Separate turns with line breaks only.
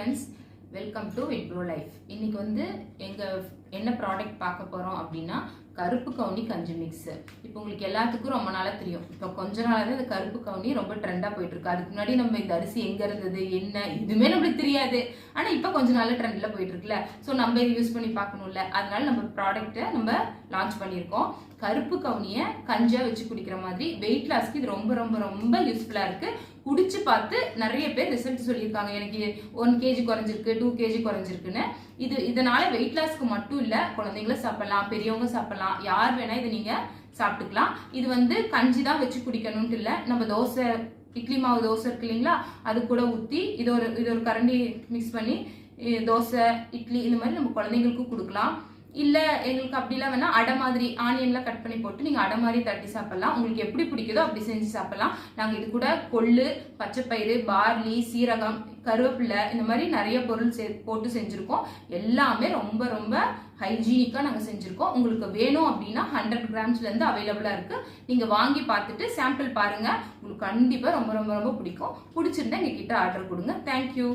Friends welcome to it bro life இன்னைக்கு வந்து எங்கள் என்ன ப்ராடக்ட் பார்க்க போகிறோம் அப்படின்னா கருப்பு கவுனி கஞ்சி மிக்ஸு இப்போ உங்களுக்கு எல்லாத்துக்கும் ரொம்ப நாளாக தெரியும். இப்போ கொஞ்ச நாளாக தான் இந்த கருப்பு கவுனி ரொம்ப ட்ரெண்டாக போயிட்டுருக்கு. அதுக்கு முன்னாடி நம்ம இந்த அரிசி எங்கே இருந்தது என்ன இதுவுமே நம்மளுக்கு தெரியாது. ஆனால் இப்போ கொஞ்ச நாள் ட்ரெண்டில் போயிட்டுருக்குல்ல. ஸோ நம்ம இதை யூஸ் பண்ணி பார்க்கணும்ல. அதனால நம்ம ப்ராடக்ட்டை நம்ம லான்ச் பண்ணியிருக்கோம். கருப்பு கவுனியை கஞ்சியாக வச்சு குடிக்கிற மாதிரி வெயிட் லாஸ்க்கு இது ரொம்ப ரொம்ப ரொம்ப யூஸ்ஃபுல்லாக இருக்குது குடிச்சு பார்த்து நிறைய பேர் ரிசல்ட் சொல்லியிருக்காங்க. எனக்கு ஒன் கேஜி குறைஞ்சிருக்கு டூ கேஜி குறைஞ்சிருக்குன்னு. இது இதனால வெயிட் லாஸ்க்கு மட்டும் இல்லை குழந்தைங்களும் சாப்பிடலாம் பெரியவங்க சாப்பிடலாம் யார் வேணா இதை நீங்க சாப்பிட்டுக்கலாம். இது வந்து கஞ்சி தான் வச்சு குடிக்கணும்னு இல்லை. நம்ம தோசை இட்லி மாவு தோசை இருக்கு இல்லைங்களா அது கூட ஊற்றி இது ஒரு இது ஒரு கரண்டி மிக்ஸ் பண்ணி தோசை இட்லி இந்த மாதிரி நம்ம குழந்தைங்களுக்கும் கொடுக்கலாம். இல்லை எங்களுக்கு அப்படிலாம் வேணால் அடை மாதிரி ஆனியன்லாம் கட் பண்ணி போட்டு நீங்கள் அடை மாதிரி தட்டி சாப்பிட்லாம். உங்களுக்கு எப்படி பிடிக்குதோ அப்படி செஞ்சு சாப்பிட்லாம். நாங்கள் இது கூட கொள்ளு பச்சைப்பயிறு பார்லி சீரகம் கருவேப்பிலை இந்த மாதிரி நிறைய பொருள் சே போட்டு செஞ்சுருக்கோம். எல்லாமே ரொம்ப ரொம்ப ஹைஜீனிக்காக நாங்கள் செஞ்சுருக்கோம். உங்களுக்கு வேணும் அப்படின்னா ஹண்ட்ரட் கிராம்ஸ்லேருந்து அவைலபிளாக இருக்குது நீங்கள் வாங்கி பார்த்துட்டு சாம்பிள் பாருங்கள் உங்களுக்கு கண்டிப்பாக ரொம்ப ரொம்ப ரொம்ப பிடிக்கும். பிடிச்சிருந்தா எங்கள் கிட்ட ஆர்டர் கொடுங்க தேங்க்யூ